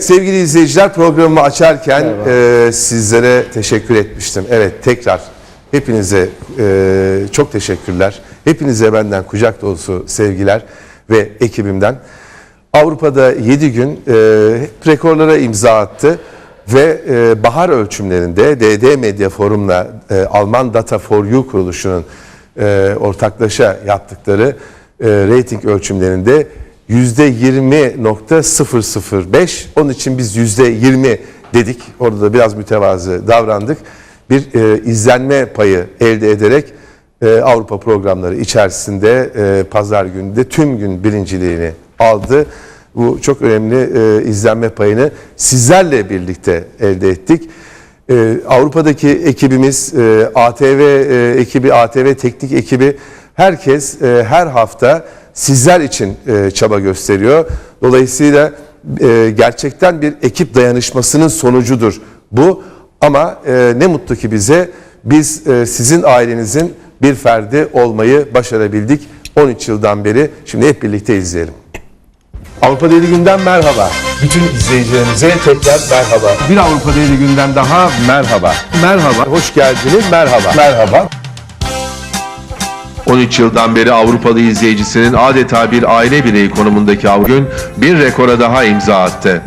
Evet sevgili izleyiciler programımı açarken e, sizlere teşekkür etmiştim. Evet tekrar hepinize e, çok teşekkürler. Hepinize benden kucak dolusu sevgiler ve ekibimden. Avrupa'da 7 gün e, rekorlara imza attı ve e, bahar ölçümlerinde DD Medya Forum'la e, Alman Data for You kuruluşunun e, ortaklaşa yaptıkları e, rating ölçümlerinde %20.005 onun için biz %20 dedik. Orada da biraz mütevazı davrandık. Bir e, izlenme payı elde ederek e, Avrupa programları içerisinde e, pazar günü de tüm gün birinciliğini aldı. Bu çok önemli e, izlenme payını sizlerle birlikte elde ettik. Ee, Avrupa'daki ekibimiz, e, ATV e, ekibi, ATV teknik ekibi herkes e, her hafta sizler için e, çaba gösteriyor. Dolayısıyla e, gerçekten bir ekip dayanışmasının sonucudur bu. Ama e, ne mutlu ki bize biz e, sizin ailenizin bir ferdi olmayı başarabildik 13 yıldan beri. Şimdi hep birlikte izleyelim. Avrupa Deli Günden merhaba. Bütün izleyicilerimize tekrar merhaba. Bir Avrupa Deli Günden daha merhaba. Merhaba. Hoş geldiniz. Merhaba. Merhaba. 13 yıldan beri Avrupalı izleyicisinin adeta bir aile bireyi konumundaki Avgün bir rekora daha imza attı.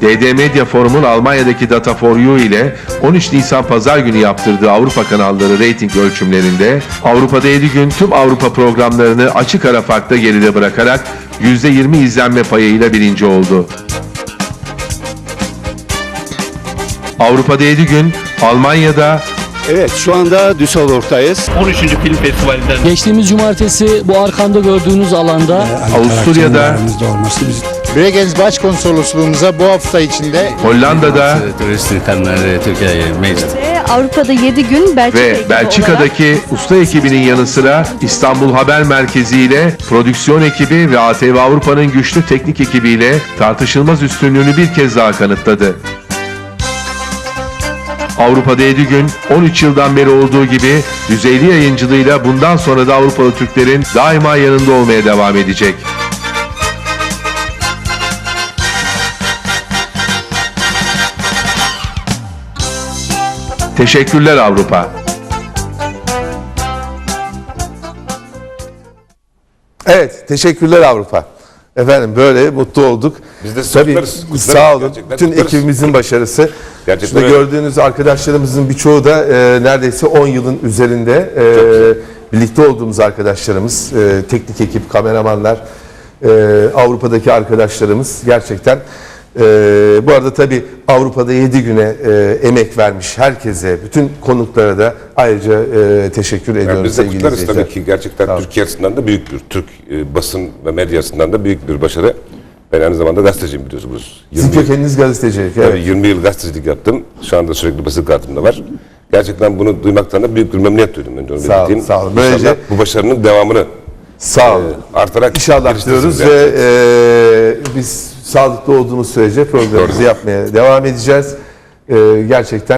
DD Media Forum'un Almanya'daki Data for You ile 13 Nisan Pazar günü yaptırdığı Avrupa kanalları reyting ölçümlerinde Avrupa'da 7 gün tüm Avrupa programlarını açık ara farkla geride bırakarak %20 izlenme payıyla birinci oldu. Avrupa'da 7 gün Almanya'da Evet şu anda Düsseldorf'tayız. 13. Film Festivali'nden Geçtiğimiz cumartesi bu arkamda gördüğünüz alanda Avusturya'da, Bregenz Başkonsolosluğumuza bu hafta içinde Hollanda'da turist insanları Türkiye'ye meclis. Avrupa'da 7 gün Belçika ve ekibi olarak Belçika'daki usta ekibinin yanı sıra İstanbul Haber Merkezi ile prodüksiyon ekibi ve ATV Avrupa'nın güçlü teknik ekibiyle tartışılmaz üstünlüğünü bir kez daha kanıtladı. Avrupa'da 7 gün 13 yıldan beri olduğu gibi düzeyli yayıncılığıyla bundan sonra da Avrupalı Türklerin daima yanında olmaya devam edecek. Teşekkürler Avrupa. Evet, teşekkürler Avrupa. Efendim böyle mutlu olduk. Biz de Tabii kutlarız, kutlarız. sağ olun. Gerçekten Bütün kutlarız. ekibimizin başarısı. Gerçekten Şurada öyle. gördüğünüz arkadaşlarımızın birçoğu da e, neredeyse 10 yılın üzerinde e, birlikte olduğumuz arkadaşlarımız, e, teknik ekip, kameramanlar, e, Avrupa'daki arkadaşlarımız gerçekten e, bu arada tabii Avrupa'da 7 güne e, emek vermiş herkese, bütün konuklara da ayrıca e, teşekkür ediyoruz Yani biz de sevgili kutlarız izleyiciler. tabii ki gerçekten Türkiye açısından da büyük bir, Türk e, basın ve medya açısından da büyük bir başarı. Ben aynı zamanda gazeteciyim biliyorsunuz. Sizin 20 yıl, kökeniniz gazetecilik. tabii Evet. 20 yıl gazetecilik yaptım. Şu anda sürekli basın kartım da var. Gerçekten bunu duymaktan da büyük bir memnuniyet duydum. Önce onu Sağ olun, belirteyim. sağ olun. İnşallah Böylece- bu başarının devamını Sağ olun. e, artarak İnşallah diyoruz yani. ve e, biz sağlıklı olduğumuz sürece programımızı yapmaya devam edeceğiz. E, gerçekten